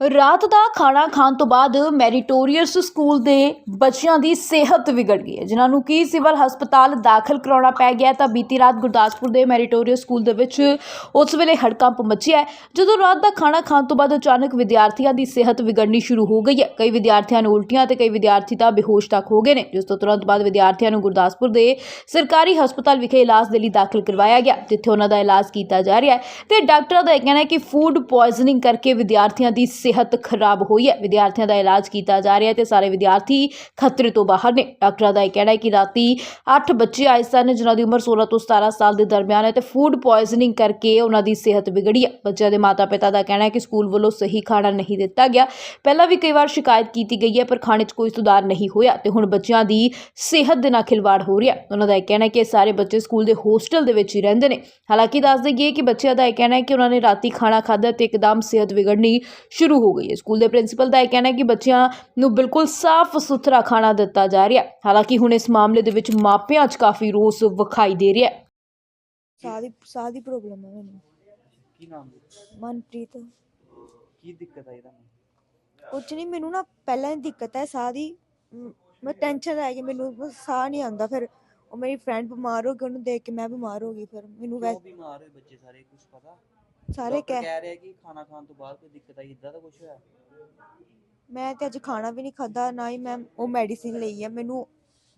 ਰਾਤ ਦਾ ਖਾਣਾ ਖਾਣ ਤੋਂ ਬਾਅਦ ਮੈਰੀਟੋਰੀਅਸ ਸਕੂਲ ਦੇ ਬੱਚਿਆਂ ਦੀ ਸਿਹਤ ਵਿਗੜ ਗਈ ਹੈ। ਜਿਨ੍ਹਾਂ ਨੂੰ ਕੀ ਸਿਵਲ ਹਸਪਤਾਲ ਦਾਖਲ ਕਰਾਉਣਾ ਪੈ ਗਿਆ ਤਾਂ ਬੀਤੀ ਰਾਤ ਗੁਰਦਾਸਪੁਰ ਦੇ ਮੈਰੀਟੋਰੀਅਸ ਸਕੂਲ ਦੇ ਵਿੱਚ ਉਸ ਵੇਲੇ ਹੜਕੰਪ ਮਚਿਆ ਜਦੋਂ ਰਾਤ ਦਾ ਖਾਣਾ ਖਾਣ ਤੋਂ ਬਾਅਦ ਅਚਾਨਕ ਵਿਦਿਆਰਥੀਆਂ ਦੀ ਸਿਹਤ ਵਿਗੜਨੀ ਸ਼ੁਰੂ ਹੋ ਗਈ ਹੈ। ਕਈ ਵਿਦਿਆਰਥੀਆਂ ਨੂੰ ਉਲਟੀਆਂ ਤੇ ਕਈ ਵਿਦਿਆਰਥੀ ਤਾਂ ਬੇਹੋਸ਼ ਤੱਕ ਹੋ ਗਏ ਨੇ, ਜਿਸ ਤੋਂ ਤੁਰੰਤ ਬਾਅਦ ਵਿਦਿਆਰਥੀਆਂ ਨੂੰ ਗੁਰਦਾਸਪੁਰ ਦੇ ਸਰਕਾਰੀ ਹਸਪਤਾਲ ਵਿਖੇ ਇਲਾਜ ਦੇ ਲਈ ਦਾਖਲ ਕਰਵਾਇਆ ਗਿਆ, ਜਿੱਥੇ ਉਹਨਾਂ ਦਾ ਇਲਾਜ ਕੀਤਾ ਜਾ ਰਿਹਾ ਹੈ। ਤੇ ਡਾਕਟਰਾਂ ਦਾ ਇਹ ਕਹਿਣਾ ਹੈ ਕਿ ਫੂਡ ਪੋਇਜ਼ਨਿੰਗ ਕਰਕੇ ਵਿਦਿਆਰਥੀਆਂ ਦੀ ਸਿਹਤ ਖਰਾਬ ਹੋਈ ਹੈ। ਵਿਦਿਆਰਥੀਆਂ ਦਾ ਇਲਾਜ ਕੀਤਾ ਜਾ ਰਿਹਾ ਹੈ ਤੇ ਸਾਰੇ ਵਿਦਿਆਰਥੀ ਖਤਰੇ ਤੋਂ ਬਾਹਰ ਨੇ। ਡਾਕਟਰਾਂ ਦਾ ਇਹ ਕਹਿਣਾ ਹੈ ਕਿ ਰਾਤੀ 8 ਬੱਚੇ ਆਏ ਸਨ, ਜਿਨ੍ਹਾਂ ਦੀ ਉਮਰ 16 ਤੋਂ 17 ਸਾਲ ਦੇ ਦਰਮਿਆਨ ਹੈ ਤੇ ਫੂਡ ਪੋਇਜ਼ਨਿੰਗ ਕਰਕੇ ਉਹਨਾਂ ਦੀ ਸਿਹਤ ਵਿਗੜੀ ਹੈ। ਬੱਚਿਆਂ ਦੇ ਮਾਤਾ-ਪਿਤਾ ਦਾ ਕਹਿਣਾ ਹੈ ਕਿ ਸਕੂਲ ਵੱਲੋਂ ਸਹੀ ਖਾਣਾ ਨਹੀਂ ਦਿੱਤਾ ਗਿਆ। ਪਹਿਲਾਂ ਵੀ ਕਈ ਵਾਰ ਸ਼ਿਕਾਇਤ ਕੀਤੀ ਗਈ ਹੈ, ਪਰ ਖਾਣੇ 'ਚ ਕੋਈ ਸੁਧਾਰ ਨਹੀਂ ਹੋਇਆ ਤੇ ਹੁਣ ਬੱਚਿਆਂ ਦੀ ਸਿਹਤ ਦੇ ਨਾਲ ਖਿਲਵਾੜ ਹੋ ਰਿਹਾ ਉਹਨਾਂ ਦਾ ਇਹ ਕਹਿਣਾ ਹੈ ਕਿ ਇਹ ਸਾਰੇ ਬੱਚੇ ਸਕੂਲ ਦੇ ਹੋਸਟਲ ਦੇ ਵਿੱਚ ਹੀ ਰਹਿੰਦੇ ਨੇ। ਹਾਲਾਂਕਿ ਦੱਸ ਦੇਈਏ ਕਿ ਬੱਚਿਆਂ ਦਾ ਇਹ ਕਹਿਣਾ ਹੈ ਕਿ ਉਹਨਾਂ ਨੇ ਰਾਤੀ ਖਾਣਾ ਖਾਧਾ ਤੇ ਇੱਕਦਮ ਸਿਹਤ ਵਿਗੜਨੀ ਸ਼ੁਰੂ ਹੋ ਗਈ ਹੈ। ਸਕੂਲ ਦੇ ਪ੍ਰਿੰਸੀਪਲ ਦਾ ਇਹ ਕਹਿਣਾ ਹੈ ਕਿ ਬੱਚਿਆਂ ਨੂੰ ਬਿਲਕੁਲ ਸਾਫ਼ ਸੁਥਰਾ ਖਾਣਾ ਦਿੱਤਾ ਜਾ ਰਿਹਾ ਹੈ। ਹਾਲਾਂਕਿ ਹੁਣ ਇਸ ਮਾਮਲੇ ਦੇ ਵਿੱਚ ਮਾਪਿਆਂ 'ਚ ਕਾਫੀ ਰੋਸ ਵਿਖਾਈ ਦੇ ਰਿਹਾ ਹੈ। ਸਾਹ ਦੀ ਸਾਹ ਦੀ ਪ੍ਰੋਬਲਮ ਹੈ ਮੈਨੂੰ। ਕੀ ਨਾਮ ਜੀ ਮਨਪ੍ਰੀਤ। ਕੀ ਦਿੱਕਤ ਆਈ ਤੁਹਾਨੂੰ ਕੁਝ ਨਹੀਂ ਮੈਨੂੰ ਨਾ ਪਹਿਲਾਂ ਹੀ ਦਿੱਕਤ ਹੈ ਸਾਹ ਦੀ। ਮ, ਮੈਂ ਟੈਨਸ਼ਨ ਰਹਿ ਗਈ ਮੈਨੂੰ ਬਸ ਸਾਹ ਨਹੀਂ ਆਉਂਦਾ। ਫਿਰ ਉਹ ਮੇਰੀ ਫਰੈਂਡ ਬਿਮਾਰ ਹੋ ਗਈ ਉਹਨੂੰ ਦੇਖ ਕੇ ਮੈਂ ਬਿਮਾਰ ਹੋ ਗਈ। ਫਿਰ ਮੈਨੂੰ ਕਿਉਂ ਵੈਸੇ ਬਿਮਾਰ ਹੋਏ ਬੱਚੇ ਸਾਰੇ ਕੁਝ ਪਤਾ? ਸਾਰੇ ਡਾਕਟਰ ਕਹਿ ਕਹਿ ਰਿਹਾ ਕਿ ਖਾਣਾ ਖਾਣ ਤੋਂ ਬਾਅਦ ਕੋਈ ਦਿੱਕਤ ਆਈ ਇਦਾਂ ਦਾ ਕੁਝ ਹੋਇਆ ਮੈਂ ਤੇ ਅੱਜ ਖਾਣਾ ਵੀ ਨਹੀਂ ਖਾਦਾ ਨਾ ਹੀ ਮੈਂ ਉਹ ਮੈਡੀਸਿਨ ਲਈ ਹੈ ਮੈਨੂੰ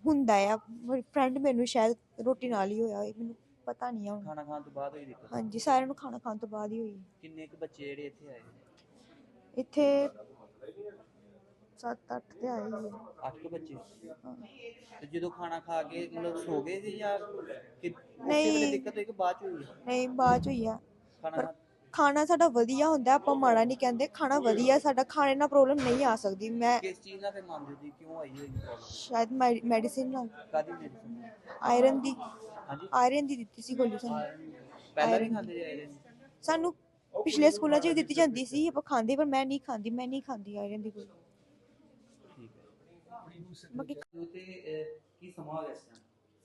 ਹੁੰਦਾ ਆ ਮੇਰੀ ਫਰੈਂਡ ਮੈਨੂੰ ਸ਼ਾਇਦ ਰੋਟੀ ਨਾਲ ਹੀ ਹੋਇਆ ਹੋਏ ਮੈਨੂੰ ਪਤਾ ਨਹੀਂ ਆ ਹੁਣ ਖਾਣਾ ਖਾਣ ਤੋਂ ਬਾਅਦ ਹੋਈ ਦਿੱਕਤ ਹਾਂਜੀ ਸਾਰਿਆਂ ਨੂੰ ਖਾਣਾ ਖਾਣ ਤੋਂ ਬਾਅਦ ਹੀ ਹੋਈ ਕਿੰਨੇ ਕੁ ਬੱਚੇ ਜਿਹੜੇ ਇੱਥੇ ਆਏ ਇੱਥੇ 7-8 ਤੇ ਆਏ ਹੀ ਆ। ਅੱਠ ਕੁ ਬੱਚੇ ਹਾਂ। ਤੇ ਜਦੋਂ ਖਾਣਾ ਖਾ ਕੇ ਮਤਲਬ ਸੋ ਗਏ ਸੀ ਜਾਂ ਕਿ ਉਸੇ ਨਹੀਂ। ਦਿੱਕਤ ਹੋਈ ਕਿ ਬਾਅਦ ਚ ਹੋਈ ਹੈ? ਨਹੀਂ ਬਾਅਦ ਚ ਹੋਈ ਆ ਖਾਣਾ ਖਾ- ਖਾਣਾ ਸਾਡਾ ਵਧੀਆ ਹੁੰਦਾ ਆਪਾਂ ਮਾੜਾ ਨਹੀਂ ਕਹਿੰਦੇ ਖਾਣਾ ਵਧੀਆ ਸਾਡਾ ਖਾਣੇ ਨਾਲ ਪ੍ਰੋਬਲਮ ਨਹੀਂ ਆ ਸਕਦੀ। ਮੈਂ ਕਿਸ ਚੀਜ਼ ਨਾਲ ਫਿਰ ਮੰਨਦੇ ਸੀ ਕਿਉਂ ਆਈ ਹੋਈ ਪ੍ਰੋਬਲਮ ਸ਼ਾਇਦ ਮੈਡੀਸਿਨ ਨਾਲ। ਕਾਦੀ ਮੈਡੀਸਨ ਆਇਰਨ ਦੀ। ਹਾਂਜੀ। ਆਇਰਨ ਦੀ ਦਿੱਤੀ ਸੀ ਗੋਲੀ ਸਾਨੂੰ। ਪਹਿਲਾਂ ਖਾਂਦੇ ਜੇ ਆਏ ਸਾਨੂੰ ਪਿਛਲੇ ਸਕੂਲਾਂ 'ਚ ਦਿੱਤੀ ਜਾਂਦੀ ਸੀ ਆਪਾਂ ਖਾਂਦੇ ਪਰ ਮੈਂ ਨਹੀਂ ਖਾਂਦੀ ਮੈਂ ਨਹੀਂ ਖਾਂਦੀ ਆਇਰਨ ਦੀ ਗੋਲੀ। ਠੀਕ ਹੈ। ਬਾਕੀ ਕੀ ਸਮਾਂ ਹੋ ਗਿਆ ਇਸ?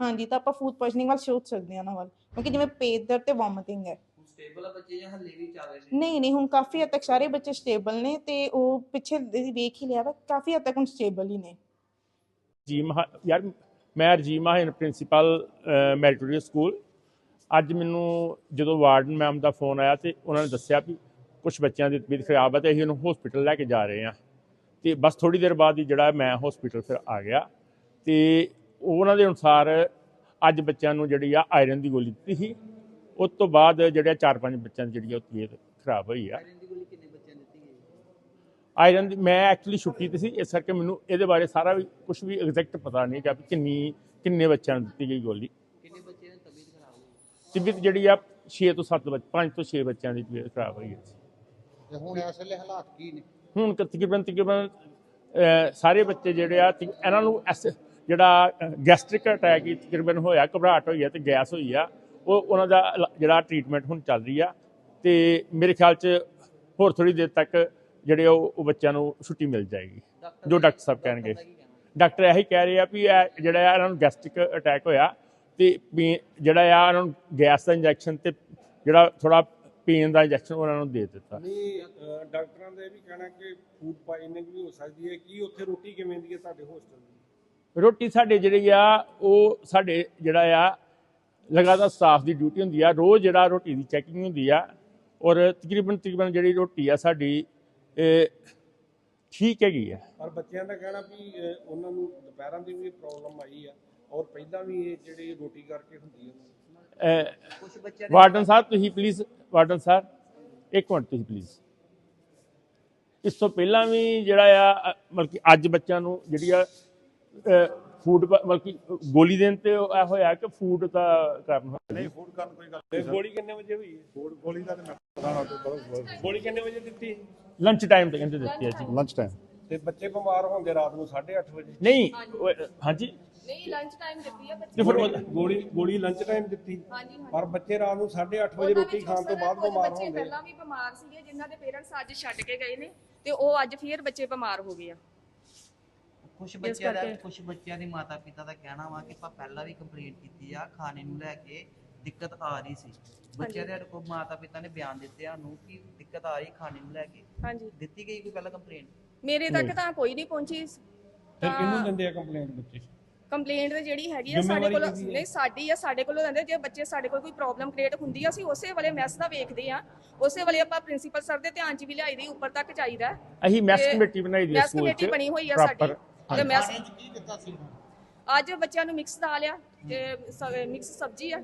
ਹਾਂਜੀ ਤਾਂ ਆਪਾਂ ਫੂਡ ਪੋਇਜ਼ਨਿੰਗ ਵੱਲ ਸੋਚ ਸਕਦੇ ਹਾਂ ਵੱਲ ਕਿਉਂਕਿ ਜਿਵੇਂ ਪੇਟ ਦਰਦ ਤੇ ਵੋਮਿਟਿੰਗ ਹੈ। ਸਟੇਬਲ ਆ ਬੱਚੇ ਜਾਂ ਹੱਲੇ ਵੀ ਚੱਲ ਰਹੇ ਨੇ? ਨਹੀਂ ਨਹੀਂ ਹੁਣ ਕਾਫੀ ਹੱਦ ਤੱਕ ਸਾਰੇ ਬੱਚੇ ਸਟੇਬਲ ਨੇ ਤੇ ਉਹ ਪਿੱਛੇ ਦੀ ਵੇਖ ਹੀ ਲਿਆ ਵਾ ਕਾਫੀ ਹੱਦ ਤੱਕ ਹੁਣ ਸਟੇਬਲ ਹੀ ਨੇ। ਜੀ ਯਾਰ ਮੈਂ Rajiv Mahan principal meritorious school ਅੱਜ ਮੈਨੂੰ ਜਦੋਂ ਵਾਰਡਨ ਮੈਮ ਦਾ ਫੋਨ ਆਇਆ ਤੇ ਉਹਨਾਂ ਨੇ ਦੱਸਿਆ ਵੀ ਕੁਝ ਬੱਚਿਆਂ ਦੀ ਤਬੀਅਤ ਖਰਾਬ ਹੈ ਤੇ ਅਸੀਂ ਉਹਨੂੰ ਹਸਪੀਟਲ ਲੈ ਕੇ ਜਾ ਰਹੇ ਹਾਂ। ਤੇ ਬਸ ਥੋੜੀ ਦੇਰ ਬਾਅਦ ਹੀ ਜਿਹੜਾ ਮੈਂ ਹਸਪੀਟਲ ਫਿਰ ਆ ਗਿਆ ਤੇ ਉਹਨਾਂ ਦੇ ਅਨੁਸਾਰ ਅੱਜ ਬੱਚਿਆਂ ਨੂੰ ਜਿਹੜੀ ਆ ਆਇਰਨ ਦੀ ਗੋਲੀ ਦਿੱਤੀ ਸੀ। ਉਸ ਤੋਂ ਬਾਅਦ ਜਿਹੜੇ ਚਾਰ ਪੰਜ ਬੱਚਿਆਂ ਦੀ ਜਿਹੜੀ ਆ ਉਹ ਤਬੀਅਤ ਖਰਾਬ ਹੋਈ ਆ। ਆਇਰਨ ਦੀ ਗੋਲੀ ਕਿੰਨੇ ਬੱਚਿਆਂ ਨੂੰ ਦਿੱਤੀ ਗਈ? ਆਇਰਨ ਦੀ ਮੈਂ ਐਕਚੁਅਲੀ ਛੁੱਟੀ ਤੇ ਸੀ ਇਸ ਕਰਕੇ ਮੈਨੂੰ ਇਹਦੇ ਬਾਰੇ ਸਾਰਾ ਵੀ ਕੁਝ ਵੀ ਐਗਜ਼ੈਕਟ ਪਤਾ ਨਹੀਂ ਕਿ ਵੀ ਕਿੰਨੀ ਕਿੰਨੇ ਬੱਚਿਆਂ ਨੂੰ ਦਿੱਤੀ ਗਈ ਗੋਲੀ। ਕਿੰਨੇ ਬੱਚਿਆਂ ਦੀ ਤਬੀਅਤ ਖਰਾਬ ਹੋਈ? ਤਬੀਅਤ ਜਿਹੜੀ ਆ 6 ਤੋਂ 7 ਬੱਚ 5 ਤੋਂ 6 ਬੱਚਿਆਂ ਦੀ ਤਬੀਅਤ ਖਰਾਬ ਹੋਈ ਹੈ ਤੇ ਹੁਣ ਇਸ ਵੇਲੇ ਹਾਲਾਤ ਕੀ ਨੇ? ਹੁਣ ਕ- ਤਕਰੀਬਨ ਤਕਰੀਬਨ ਸਾਰੇ ਬੱਚੇ ਜਿਹੜੇ ਆ ਇਹਨਾਂ ਨੂੰ ਐਸ ਜਿਹੜਾ ਗੈਸਟ੍ਰਿਕ ਅਟੈਕ ਤਕਰੀਬਨ ਹੋਇਆ ਘਬਰਾਹਟ ਹੋਈ ਆ ਤੇ ਗੈਸ ਹੋਈ ਆ ਉਹ ਉਹਨਾਂ ਦਾ ਜਿਹੜਾ ਟ੍ਰੀਟਮੈਂਟ ਹੁਣ ਚੱਲ ਰਹੀ ਆ ਤੇ ਮੇਰੇ ਖਿਆਲ 'ਚ ਹੋਰ ਥੋੜੀ ਦੇਰ ਤੱਕ ਜਿਹੜੇ ਉਹ ਉਹ ਬੱਚਿਆਂ ਨੂੰ ਛੁੱਟੀ ਮਿਲ ਜਾਏਗੀ। ਜੋ ਡਾਕਟਰ ਸਾਹਿਬ ਕਹਿਣਗੇ? ਡਾਕਟਰ ਇਹੀ ਕਹਿ ਰਹੇ ਆ ਵੀ ਇਹ ਜਿਹੜਾ ਆ ਇਹਨਾਂ ਨੂੰ ਗੈਸਟ੍ਰਿਕ ਅਟੈਕ ਹੋਇਆ ਤੇ ਪੀ- ਜਿਹੜਾ ਆ ਇਹਨਾਂ ਨੂੰ ਗੈਸ ਦਾ ਇੰਜੈਕਸ਼ਨ ਤੇ ਜਿਹੜਾ ਥੋੜਾ ਪੇਨ ਦਾ ਇੰਜੈਕਸ਼ਨ ਉਹਨਾਂ ਨੂੰ ਦੇ ਦਿੱਤਾ। ਨਹੀਂ ਡਾਕਟਰਾਂ ਦਾ ਇਹ ਵੀ ਕਹਿਣਾ ਕਿ ਫੂਡ ਪਾਇਜ਼ਨਿੰਗ ਵੀ ਹੋ ਸਕਦੀ ਹੈ। ਕੀ ਉੱਥੇ ਰੋਟੀ ਕਿਵੇਂ ਦੀ ਹੈ ਤੁਹਾਡੇ ਹੋਸਟਲ ਦੀ? ਰੋਟੀ ਸਾਡੇ ਜਿਹੜੀ ਆ ਉਹ ਸਾਡੇ ਜਿਹੜਾ ਆ ਲਗਾਤਾਰ ਸਟਾਫ ਦੀ ਡਿਊਟੀ ਹੁੰਦੀ ਆ। ਰੋਜ਼ ਜਿਹੜਾ ਰੋਟੀ ਦੀ ਚੈਕਿੰਗ ਹੁੰਦੀ ਆ ਔਰ ਤਕਰੀਬਨ ਤਕਰੀਬਨ ਜਿਹੜੀ ਰੋਟੀ ਆ ਸਾਡੀ ਇਹ ਠੀਕ ਹੈਗੀ ਆ। ਪਰ ਬੱਚਿਆਂ ਦਾ ਕਹਿਣਾ ਵੀ ਉਹਨਾਂ ਨੂੰ ਦੁਪਹਿਰਾਂ ਦੀ ਵੀ ਪ੍ਰੋਬਲਮ ਆਈ ਆ ਔਰ ਪਹਿਲਾਂ ਵੀ ਇਹ ਜਿਹੜੀ ਰੋਟੀ ਕਰਕੇ ਹੁੰਦੀ ਹੈ ਅਹ ਕੁਝ ਬੱਚਿਆਂ ਵਾਰਡਨ ਸਾਹਿਬ ਤੁਸੀਂ ਪਲੀਜ਼ ਵਾਰਡਨ ਸਾਹਿਬ ਇੱਕ ਮਿੰਟ ਤੁਸੀਂ ਪਲੀਜ਼ ਇਸ ਤੋਂ ਪਹਿਲਾਂ ਵੀ ਜਿਹੜਾ ਆ ਮਤਲਬ ਕਿ ਅੱਜ ਬੱਚਿਆਂ ਨੂੰ ਜਿਹੜੀ ਆ ਫੂਡ ਮਤਲਬ ਕਿ ਗੋਲੀ ਦੇਣ ਤੇ ਇਹ ਹੋਇਆ ਕਿ ਫੂਡ ਦਾ ਕਾਰਨ ਹੋਇਆ? ਨਹੀਂ ਫੂਡ ਕਰਨ ਕੋਈ ਗੱਲ ਨਹੀਂ ਗੋਲੀ ਕਿੰਨੇ ਵਜੇ ਹੋਈ ਹੈ? ਫੂਡ ਗੋਲੀ ਦਾ ਤੇ ਮੈਂ ਪਤਾ ਨਾ ਗੋਲੀ ਕਿੰਨੇ ਵਜੇ ਦਿੱਤੀ? ਲੰਚ ਟਾਈਮ ਤੇ ਕਹਿੰਦੇ ਦਿੱਤੀ ਆ ਜੀ। Lunch time. ਤੇ ਬੱਚੇ ਬਿਮਾਰ ਹੁੰਦੇ ਰਾਤ ਨੂੰ 8:30 ਵਜੇ। ਨਹੀਂ ਹਾਂਜੀ? ਨਹੀਂ ਲੰਚ ਟਾਈਮ ਦਿੱਤੀ ਆ ਬੱਚੇ ਗੋਲੀ ਗੋਲੀ ਲੰਚ ਟਾਈਮ ਦਿੱਤੀ? ਹਾਂਜੀ ਹਾਂਜੀ। ਪਰ ਬੱਚੇ ਰਾਤ ਨੂੰ 8:30 ਵਜੇ ਰੋਟੀ ਖਾਣ ਤੋਂ ਬਾਅਦ ਬਿਮਾਰ ਬੱਚੇ ਹੁੰਦੇ ਪਹਿਲਾਂ ਵੀ ਬਿਮਾਰ ਸੀਗੇ ਜਿਨ੍ਹਾਂ ਦੇ ਪੇਰੈਂਟਸ ਅੱਜ ਛੱਡ ਕੇ ਗਏ ਨੇ ਤੇ ਉਹ ਅੱਜ ਫੇਰ ਬੱਚੇ ਬਿਮਾਰ ਹੋ ਗਏ ਆ। ਕੁਝ ਬੱਚਿਆਂ ਦਾ ਕਰਕੇ- ਕੁਝ ਬੱਚਿਆਂ ਦੇ ਮਾਤਾ ਪਿਤਾ ਦਾ ਕਹਿਣਾ ਵਾ ਕਿ ਆਪਾਂ ਪਹਿਲਾਂ ਵੀ ਕੰਪਲੇਂਟ ਕੀਤੀ ਆ ਖਾਣੇ ਨੂੰ ਲੈ ਕੇ ਦਿੱਕਤ ਆ ਰਹੀ ਸੀ। ਬੱਚਿਆਂ ਦੇ ਕੋਲ ਮਾਤਾ ਪਿਤਾ ਨੇ ਬਿਆਨ ਦਿੱਤੇ ਸਾਨੂੰ ਕਿ ਦਿੱਕਤ ਆ ਰਹੀ ਖਾਣੇ ਨੂੰ ਲੈ ਕੇ। ਹਾਂਜੀ। ਦਿੱਤੀ ਗਈ ਕੋਈ ਪਹਿਲਾਂ ਕੰਪਲੇਂਟ ਮੇਰੇ ਤੱਕ ਤਾਂ ਕੋਈ ਨਹੀਂ ਪਹੁੰਚੀ। ਫਿਰ ਕਿਹਨੂੰ ਦਿੰਦੇ ਆ ਕੰਪਲੇਂਟ ਬੱਚੇ? ਕੰਪਲੇਂਟ ਜਿਹੜੀ ਹੈਗੀ ਆ ਸਾਡੇ ਜ਼ਿੰਮੇਵਾਰੀ ਕੋਲ ਕਿਹਦੀ ਹੈ? ਨਹੀਂ ਸਾਡੀ ਆ ਸਾਡੇ ਕੋਲੋਂ ਰਹਿੰਦੇ ਜੇ ਬੱਚੇ ਸਾਡੇ ਕੋਲ ਕੋਈ ਪ੍ਰੋਬਲਮ ਕ੍ਰੀਏਟ ਹੁੰਦੀ ਆ ਅਸੀਂ ਉਸੇ ਵੇਲੇ ਮੈਸ ਦਾ ਵੇਖਦੇ ਆ। ਉਸੇ ਵੇਲੇ ਆਪਾਂ ਪ੍ਰਿੰਸੀਪਲ ਸਰ ਦੇ ਧਿਆਨ 'ਚ ਵੀ ਲਿਆਈ ਦੀ ਉੱਪਰ ਤੱਕ ਚਾਹੀਦਾ। ਅਸੀਂ ਮੈਸ ਤੇ ਕਮੇਟੀ ਬਣਾਈ ਦੀ ਆ ਮੈਸ ਸਕੂਲ ਕਮੇਟੀ 'ਚ ਬਣੀ ਹੋਈ ਆ proper, ਸਾਡੀ ਤੇ ਮੈਸ ਖਾਣੇ 'ਚ ਕੀ ਦਿੱਤਾ ਸੀ? ਅੱਜ ਬੱਚਿਆਂ ਨੂੰ ਮਿਕਸ ਦਾਲ ਆ ਤੇ ਮਿਕਸ ਸਬਜ਼ੀ ਆ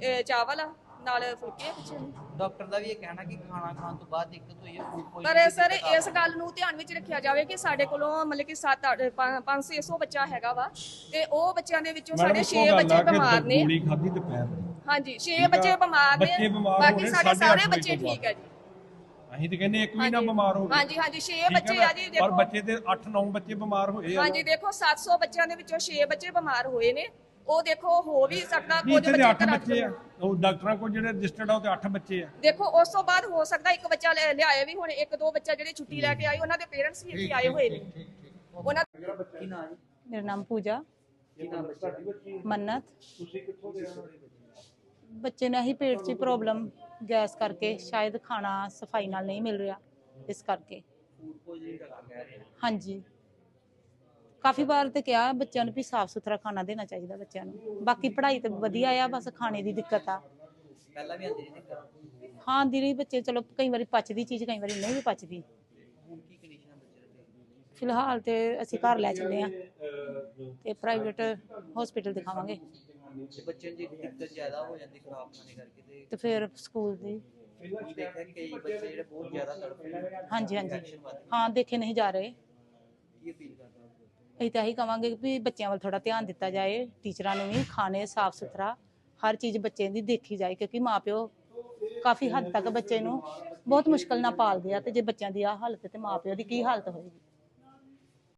ਇਹ ਚਾਵਲ ਆ ਨਾਲ ਫੁਲਕੇ ਆ ਬੱਚਿਆਂ ਨੂੰ। ਡਾਕਟਰ ਦਾ ਵੀ ਇਹ ਕਹਿਣਾ ਕਿ ਖਾਣਾ ਖਾਣ ਤੋਂ ਬਾਅਦ ਦਿੱਕਤ ਹੋਈ ਹੈ ਫੂਡ ਪਰ ਸਰ ਇਸ ਗੱਲ ਨੂੰ ਧਿਆਨ ਵਿੱਚ ਰੱਖਿਆ ਜਾਵੇ ਕਿ ਸਾਡੇ ਕੋਲੋਂ ਮਤਲਬ ਕਿ 7 5 600 ਬੱਚਾ ਹੈਗਾ ਵਾ ਤੇ ਉਹ ਬੱਚਿਆਂ ਦੇ ਵਿੱਚੋਂ ਸਾਡੇ 6 ਬੱਚੇ ਬਿਮਾਰ ਨੇ। ਗੋਲੀ ਖਾਧੀ ਦੁਪਹਿਰ ਦੀ। ਹਾਂਜੀ 6 ਠੀਕ ਆ। ਬੱਚੇ ਬਿਮਾਰ ਨੇ ਬੱਚੇ ਬਿਮਾਰ ਹੋ ਬਾਕੀ ਰਹੇ, ਸਾਡੇ ਸਾਢੇ ਸਾਰੇ ਅੱਠ ਬੱਚੇ ਵਜੇ ਠੀਕ ਹੈ ਜੀ। ਅਸੀਂ ਤੇ ਕਹਿੰਦੇ ਇੱਕ ਵੀ ਨਾ। ਬਿਮਾਰ ਹੋਵੇ ਹਾਂਜੀ ਹਾਂਜੀ 6 ਠੀਕ ਹੈ ਬੱਚੇ? ਆ ਜੀ ਪਰ ਦੇਖੋ। ਬੱਚੇ ਤੇ 8-9 ਬੱਚੇ ਬਿਮਾਰ ਹੋਏ ਆ। ਹਾਂਜੀ ਦੇਖੋ 700 ਬੱਚਿਆਂ ਦੇ ਵਿੱਚੋਂ 6 ਬੱਚੇ ਬਿਮਾਰ ਹੋਏ ਨੇ। ਉਹ ਦੇਖੋ ਹੋ ਵੀ ਸਕਦਾ ਕੁਝ ਤੇ 8 ਘਰਾਂ 'ਚ ਬੱਚੇ ਆ। ਉਹ ਡਾਕਟਰਾਂ ਕੋਲ ਜਿਹੜੇ ਰਜਿਸਟਰਡ ਆ ਉਹ ਤੇ 8 ਬੱਚੇ ਆ। ਦੇਖੋ ਉਸ ਤੋਂ ਬਾਅਦ ਹੋ ਸਕਦਾ ਇੱਕ ਬੱਚਾ ਲੈ- ਲਿਆਏ ਵੀ ਹੁਣ। ਇੱਕ ਦੋ ਬੱਚਾ ਜਿਹੜੇ ਛੁੱਟੀ ਲੈ ਕੇ ਆਏ ਉਹਨਾਂ ਦੇ ਪੇਰੈਂਟਸ ਵੀ ਇੱਥੇ ਆਏ ਹੋਏ ਨੇ। ਉਹਨਾਂ ਕੀ ਨਾਂ ਜੀ? ਮੇਰਾ ਨਾਮ ਪੂਜਾ। ਕੀ ਨਾਮ ਬੱਚੇ ਮੰਨਤ। ਤੁਸੀਂ ਕਿੱਥੋਂ ਦੇ ਵਾਲੇ ਬੱਚੇ ਨੇ ਹੀ ਪੇਟ 'ਚ ਪ੍ਰੋਬਲਮ ਗੈਸ ਕਰਕੇ ਸ਼ਾਇਦ ਖਾਣਾ ਸਫ਼ਾਈ ਨਾਲ ਨਹੀਂ ਮਿਲ ਰਿਹਾ ਇਸ ਕਰਕੇ। ਹਾਂਜੀ। ਕਾਫੀ ਵਾਰ ਤੇ ਕਿਹਾ ਬੱਚਿਆਂ ਨੂੰ ਵੀ ਸਾਫ਼ ਸੁਥਰਾ ਖਾਣਾ ਦੇਣਾ ਚਾਹੀਦਾ ਬੱਚਿਆਂ ਨੂੰ। ਬਾਕੀ ਪੜ੍ਹਾਈ ਤੇ ਵਧੀਆ ਆ ਬਸ ਖਾਣੇ ਦੀ ਦਿੱਕਤ ਆ। ਪਹਿਲਾਂ ਵੀ ਆਂਦੀ ਨਹੀਂ ਦਿੱਕਤ? ਹਾਂ ਦੀ ਰਹੀ ਬੱਚੇ ਚਲੋ ਕਈ ਵਾਰੀ ਪਚਦੀ ਚੀਜ਼ ਕਈ ਵਾਰੀ ਨਹੀਂ ਵੀ ਪਚਦੀ। ਫਿਲਹਾਲ ਤੇ ਅਸੀਂ ਘਰ ਲੈ ਚੱਲੇ ਆ ਤੇ ਪ੍ਰਾਈਵੇਟ ਹਸਪੀਟਲ ਦਿਖਾਵਾਂਗੇ। ਤੇ ਬੱਚਿਆਂ ਦੀ ਦਿੱਕਤ ਜ਼ਿਆਦਾ ਹੋ ਜਾਂਦੀ ਖਰਾਬ ਖਾਣੇ ਕਰਕੇ ਤੇ ਤੇ ਫਿਰ ਸਕੂਲ ਦੀ। ਕੀ ਦੇਖਿਆ ਕਿ ਕਈ ਬੱਚੇ ਜਿਹੜੇ ਬਹੁਤ ਜ਼ਿਆਦਾ ਤੜਫਦੇ ਨੇ। ਹਾਂਜੀ ਹਾਂਜੀ। ਹਾਂ ਦੇਖੇ ਨਹੀਂ ਜਾ ਰਹੇ। ਕੀ ਅਪੀਲ ਕਰਦਾ ਅਸੀਂ ਤਾਂ ਇਹੀ ਕਵਾਂਗੇ ਵੀ ਬੱਚਿਆਂ ਵੱਲ ਥੋੜਾ ਧਿਆਨ ਦਿੱਤਾ ਜਾਏ ਟੀਚਰਾਂ ਨੂੰ ਵੀ ਖਾਣੇ ਸਾਫ਼ ਸੁਥਰਾ ਹਰ ਚੀਜ਼ ਬੱਚੇ ਦੀ ਦੇਖੀ ਜਾਏ ਕਿਉਂਕਿ ਮਾਪਿਓ ਕਾਫੀ ਹੱਦ ਤੱਕ ਬੱਚੇ ਨੂੰ ਬਹੁਤ ਮੁਸ਼ਕਲ ਨਾਲ ਪਾਲਦੇ ਆ ਤੇ ਜੇ ਬੱਚਿਆਂ ਦੀ ਆ ਹਾਲਤ ਤੇ ਮਾਪਿਓ ਦੀ ਕੀ ਹਾਲਤ ਹੋਏਗੀ?